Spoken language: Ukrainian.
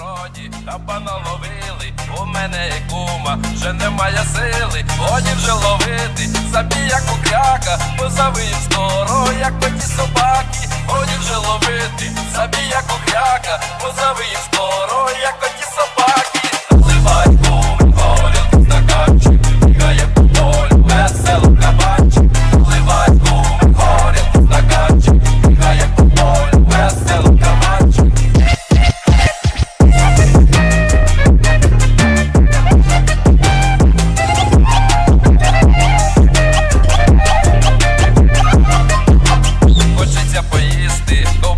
городі, пана ловили, у мене і кума, вже немає сили, годі вже ловити, забій як кукляка, позавив скоро, як коті собаки, годі вже ловити, забій як кукляка, позавив скоро, як коті este.